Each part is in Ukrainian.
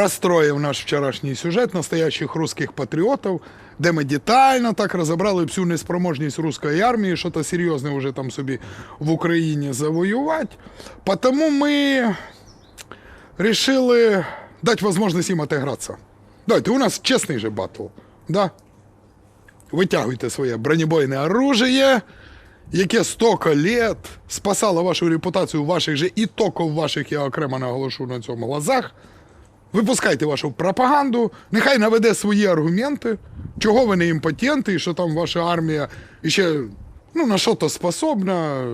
розстроїв наш вчорашній сюжет настоящих русських патріотів, де ми детально так розібрали всю неспроможність руської армії, що то серйозне вже там собі в Україні завоювати. Тому ми решили дати можливість їм отигратися. Давайте, у нас чесний же батл. Да? Витягуйте своє бронебойне оружие, яке столько лет спасало вашу репутацію ваших же і токо в ваших, я окремо наголошу на цьому глазах. Випускайте вашу пропаганду, нехай наведе свої аргументи, чого ви не імпотенти, і що там ваша армія ще ну, на що то способна.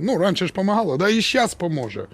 Ну, раніше ж допомагала, да і зараз поможе.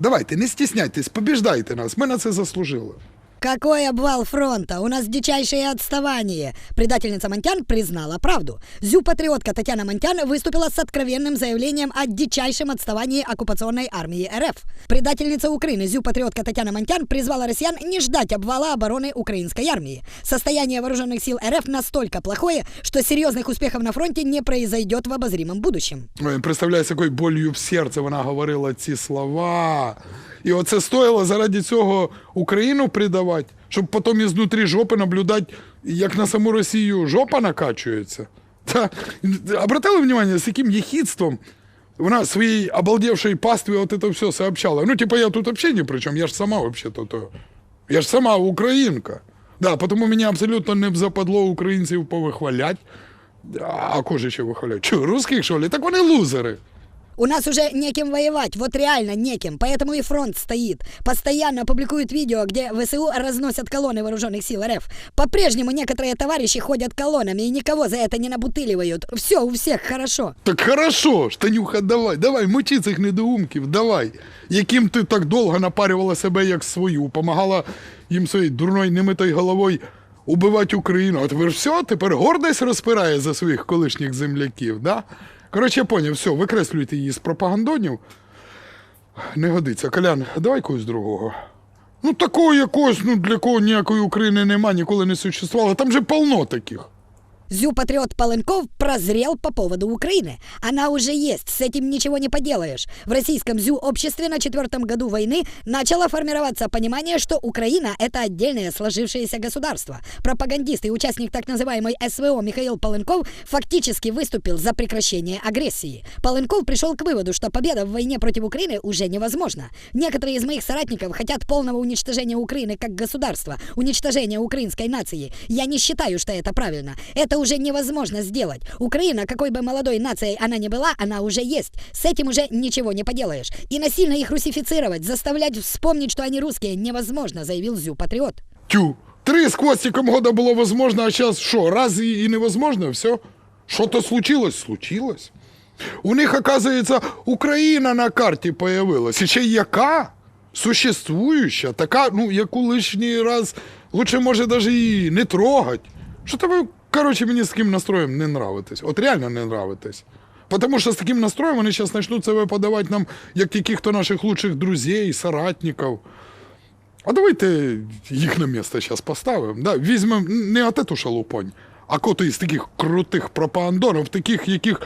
Давайте, не стісняйтесь, побіждайте нас, ми на це заслужили. Какой обвал фронта? У нас дичайшее отставание. Предательница Монтян признала правду. Зю-патриотка Татьяна Монтян выступила с откровенным заявлением о дичайшем отставании оккупационной армии РФ. Предательница Украины Зю-патриотка Татьяна Монтян призвала россиян не ждать обвала обороны украинской армии. Состояние вооруженных сил РФ настолько плохое, что серьезных успехов на фронте не произойдет в обозримом будущем. Ой, Представляю, з якою болью в серці вона говорила ці слова. І оце стоїло заради цього Україну придавати, щоб потім ізнутрі жопи наблюдати, як на саму Росію жопа накачується. Та, обратили внимание, з яким єхідством вона своїй обалдевшій пастві от це все сообщала. Ну, типа, я тут взагалі ні при чому, я ж сама вообще-то. То. Я ж сама українка. Да, тому мені абсолютно не западло українців повихвалять. А ще вихвалять? Чого, русських, що ли? Так вони лузери. У нас уже неким воевать, вот реально неким, поэтому и фронт стоит. Постоянно публикуют видео, где ВСУ разносят колонны вооруженных сил РФ. По-прежнему некоторые товарищи ходят колоннами и никого за это не набутыливают. Все у всех хорошо. Так хорошо, Штанюха, давай, давай, мочи цих недоумків, давай. Яким ти так довго напарювала себе як свою, помагала їм своєю дурною немитою головою убивати Україну. А тепер все, тепер гордість розпирає за своїх колишніх земляків, да? Коротше, я поняв, все, викреслюйте її з пропагандонів. Не годиться. Колян, давай когось другого. Ну, такого якогось, ну для кого ніякої України нема, ніколи не существувало. Там же полно таких. Зю-патриот Поленков прозрел по поводу Украины. Она уже есть, с этим ничего не поделаешь. В российском зю-обществе на четвертом году войны начало формироваться понимание, что Украина – это отдельное сложившееся государство. Пропагандист и участник так называемой СВО Михаил Поленков фактически выступил за прекращение агрессии. Поленков пришел к выводу, что победа в войне против Украины уже невозможна. Некоторые из моих соратников хотят полного уничтожения Украины как государства, уничтожения украинской нации. Я не считаю, что это правильно. Это уже невозможно сделать. Украина, какой бы молодой нацией она ни была, она уже есть. С этим уже ничего не поделаешь. И насильно их русифицировать, заставлять вспомнить, что они русские, невозможно, заявил Зю-патриот. Тю. Три з хвостиком года було возможно, а зараз що, раз і, і невозможно, все? Що-то случилось? Случилось. У них, оказується, Україна на карті появилась. І ще й яка? Существуюча, така, ну, яку лишній раз лучше, може, навіть і не трогать. Що то ви, коротше, мені з таким настроєм не нравитесь. От реально не нравитесь. Потому що з таким настроєм вони зараз почнуть себе подавати нам як яких-то наших лучших друзей, соратників. А давайте їх на місце зараз поставимо. Да? Візьмемо не от эту шалупонь, а кото із таких крутих пропагандонів, таких, яких,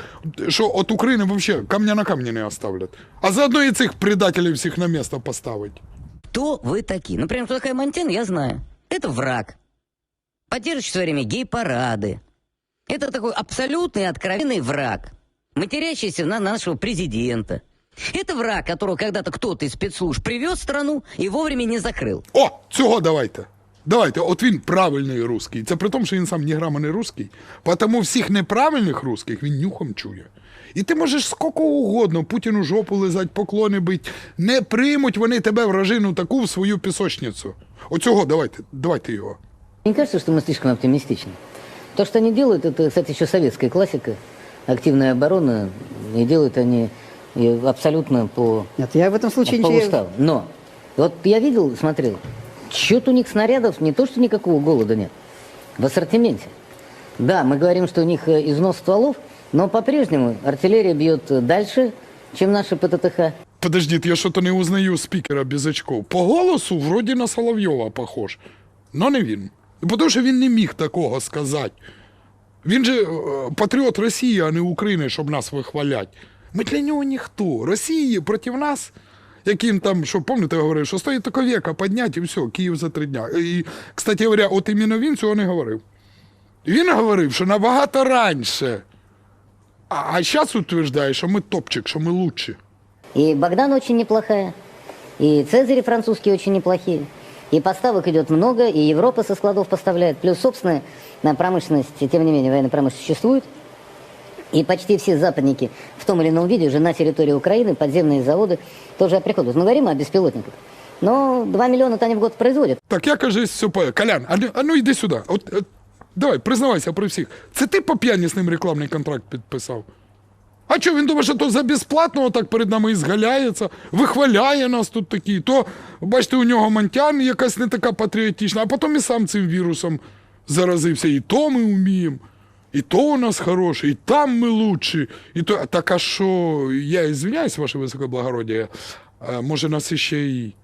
що от України взагалі камня на камні не оставлять. А заодно і цих предателів всіх на місце поставить. Кто вы такие? Например, кто такая Монтен, я знаю. Это враг. Поддерживающий в свое время гей-парады. Это такой абсолютный откровенный враг, матерящийся на нашего президента. Это враг, которого когда-то кто-то из спецслужб привез в страну и вовремя не закрыл. О, цього давайте. Давайте, от він правильний русський. Це при тому, що він сам ні грама не русський. Тому всіх неправильних русських він нюхом чує. І ти можеш скільки угодно Путіну жопу лизать, поклони бить. Не приймуть вони тебе вражину таку в свою пісочницю. Оцього давайте, давайте його. Не кажется, что мы слишком оптимистичны? То, что они делают, это, кстати, еще советская классика, активная оборона, и делают они и абсолютно по, Нет, я в этом случае по ничего... уставу. Но вот я видел, смотрел, что-то у них снарядов не то, что никакого голода нет, в ассортименте. Да, мы говорим, что у них э, износ стволов, но по-прежнему артиллерия бьет э, дальше, чем наши ПТТХ. Подождіть, я що-то не узнаю спікера без очков. По голосу вроді на Соловйова похож. Но не він. Тому що він не міг такого сказати. Він же е, патріот Росії, а не України, щоб нас вихвалять. Ми для нього ніхто. Росії проти нас Яким там, що пам'ятаєте, я говорив, що стоїть тако века підняти і все, Київ за три дня. І, кстати говоря, от іменно він цього не говорив. Він говорив, що набагато раніше. А, зараз утверждає, що ми топчик, що ми лучші. И Богдан очень неплохая, и Цезари французские очень неплохие. И поставок идет много, и Европа со складов поставляет. Плюс собственная на промышленность, тем не менее, военная промышленность существует. И почти все западники в том или ином виде уже на территории Украины, подземные заводы тоже оприходуют. Мы говорим о беспилотниках. Но 2 миллиона-то они в год производят. Так я кажу, все по Колян, а, ну- а ну йди сюди. От, от, давай, признавайся при всіх. Це ти по п'яні з ним рекламний контракт підписав? А що, він думає, що то за безплатно так перед нами і згаляється, вихваляє нас тут такі. То, бачите, у нього мантян якась не така патріотична, а потім і сам цим вірусом заразився. І то ми вміємо, і то у нас хороше, і там ми лучші. І то, так а що, я извиняюсь, ваше високоблагородие, а може нас іще й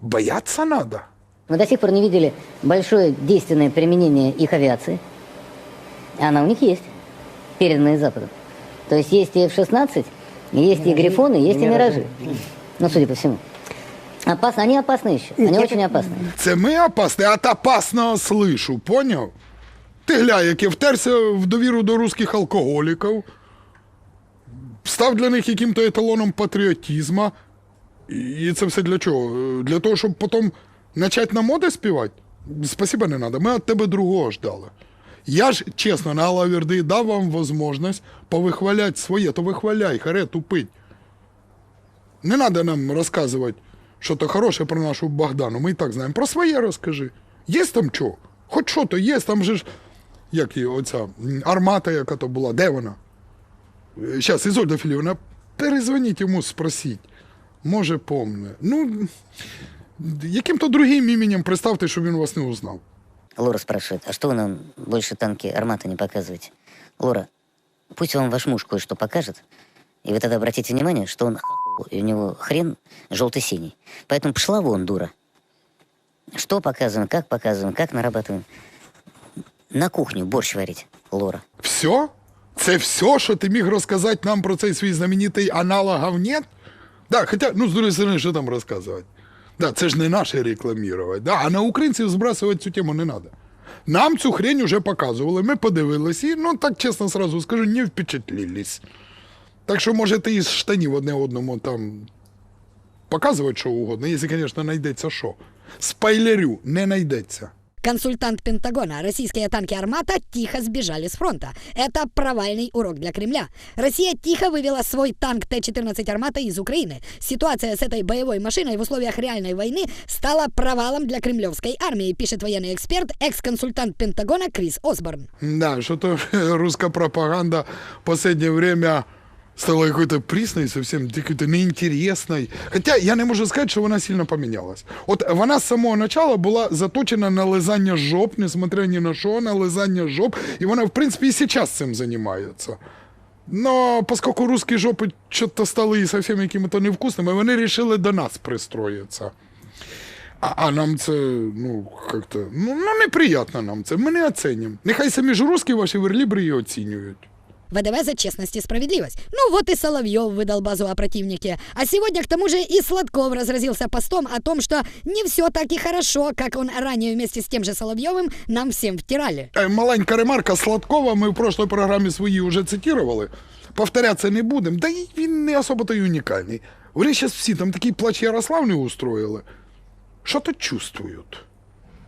бояться надо? Мы до сих пор не видели большое действенное применение их авиации. Она у них есть, переданная Западом. То есть есть и F-16, и есть и Грифоны, есть и Миражи. Ну, судя по всему. Опасно, они опасны еще. Они очень опасны. Це ми опасні, а та опасного слышу, поняв? Ти гля, який втерся в довіру до русських алкоголіків, став для них яким-то еталоном патріотизму. І це все для чого? Для того, щоб потім почати на моди співати? Спасибо, не треба. Ми від тебе другого ждали. Я ж, чесно, на Алаверди дав вам можливість повихваляти своє, то вихваляй, харе, тупить. Не треба нам розказувати, що то хороше про нашу Богдану. Ми і так знаємо. Про своє розкажи. Є там що? Хоч що то є, там же ж. Як її оця армата, яка то була, де вона? Зараз, Ізольда Філівна, перезвоніть йому, спросіть. Може, помне. Ну, яким-то другим іменем представте, щоб він вас не узнав. Лора спрашивает, а что вы нам больше танки Армата не показываете? Лора, пусть вам ваш муж кое-что покажет, и вы тогда обратите внимание, что он охуел, и у него хрен желто-синий. Поэтому пошла вон, дура. Что показываем, как показываем, как нарабатываем. На кухню борщ варить, Лора. Все? Це все, що ти міг розказати нам про цей свій знаменитий аналог говнет? Да, хоча, ну, з другої сторони, що там розказувати? Да, це ж не наше рекламувати. Да, а на українців збрасувати цю тему не треба. Нам цю хрень уже показували, ми подивилися і, ну так чесно сразу скажу, не впечатлились. Так що можете із штанів одне одному там показувати що угодно, якщо, звісно, знайдеться що. Спойлерю, не знайдеться. Консультант Пентагона. Российские танки «Армата» тихо сбежали с фронта. Это провальный урок для Кремля. Россия тихо вывела свой танк Т-14 «Армата» из Украины. Ситуация с этой боевой машиной в условиях реальной войны стала провалом для кремлевской армии, пишет военный эксперт, экс-консультант Пентагона Крис Осборн. Да, что-то русская пропаганда в последнее время стала какой-то прісной, совсем какой-то неинтересной. Хотя я не можу сказати, що вона сильно помінялась. От вона з самого начала була заточена на лизання жоп, несмотря ні на що, на лизання жоп, і вона, в принципі, і зараз цим займається. Но поскольку русські жопи что-то стали совсем якими-то невкусними, вони вирішили до нас пристроїтися. А, а нам це, ну, как-то, ну, ну, неприятно нам це. Ми не оцінюємо. Нехай самі ж русські ваші верлібри її оцінюють. ВДВ за честность и справедливость. Ну вот и Соловьев выдал базу о противнике. А сегодня к тому же и Сладков разразился постом о том, что не все так и хорошо, как он ранее вместе с тем же Соловьевым нам всем втирали. Е, Маленька ремарка Сладкова, ми в прошлій програмі свої вже цитували. Повторятися не будемо. Да і він не особо то й унікальний. Вони зараз всі там такий плач Ярославний устроїли. Що то чувствують?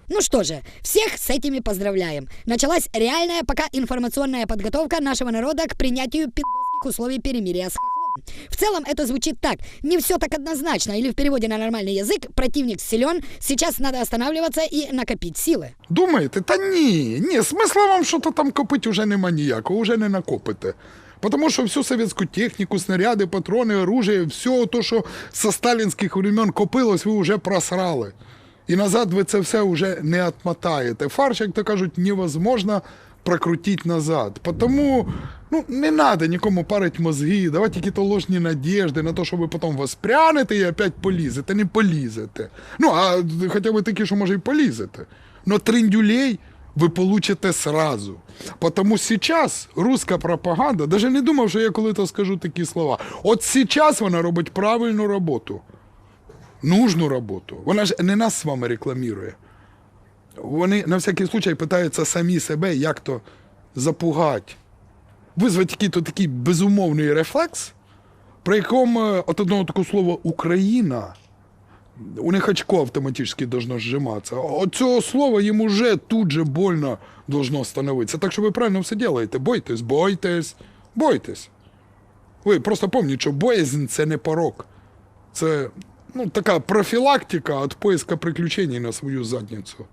Ну что же, всех с этими поздравляем. Началась реальная пока информационная подготовка нашего народа к принятию пиздовских условий перемирия с хохлом. В целом это звучит так. Не все так однозначно, или в переводе на нормальный язык, противник силен, сейчас надо останавливаться и накопить силы. Думаєте? Та ні, ні, смисла вам що-то там копити вже нема ніякого, вже не накопите. Потому що всю совєтську техніку, снаряди, патрони, оружие, все то, що со сталінських времен копилось, ви вже просрали. І назад ви це все вже не отмотаєте. Фарш, як то кажуть, невозможно прокрутити назад. Потому ну, не треба нікому парити мозги, давати якісь ложні надіжди на те, що ви потім воспрянете і опять полізете. Не полізете. Ну, а хоча б такі, що може і полізете. Но триндюлей ви получите сразу. Потому сейчас русська пропаганда, даже не думав, що я коли-то скажу такі слова. От сейчас вона робить правильну роботу. Нужну роботу. Вона ж не нас з вами рекламує. Вони на всякий случай питаються самі себе, як то запугати. Визвати який-то такий безумовний рефлекс, при якому е, от одного такого слова Україна. У них очко автоматически должно сжиматься. От слова їм уже тут же больно должно становитися. Так що ви правильно все делаєте. Бойтесь, бойтесь, бойтесь. Ви просто пам'ятаєте, що боязнь це не порок. Це ну, такая профилактика от поиска приключений на свою задницю.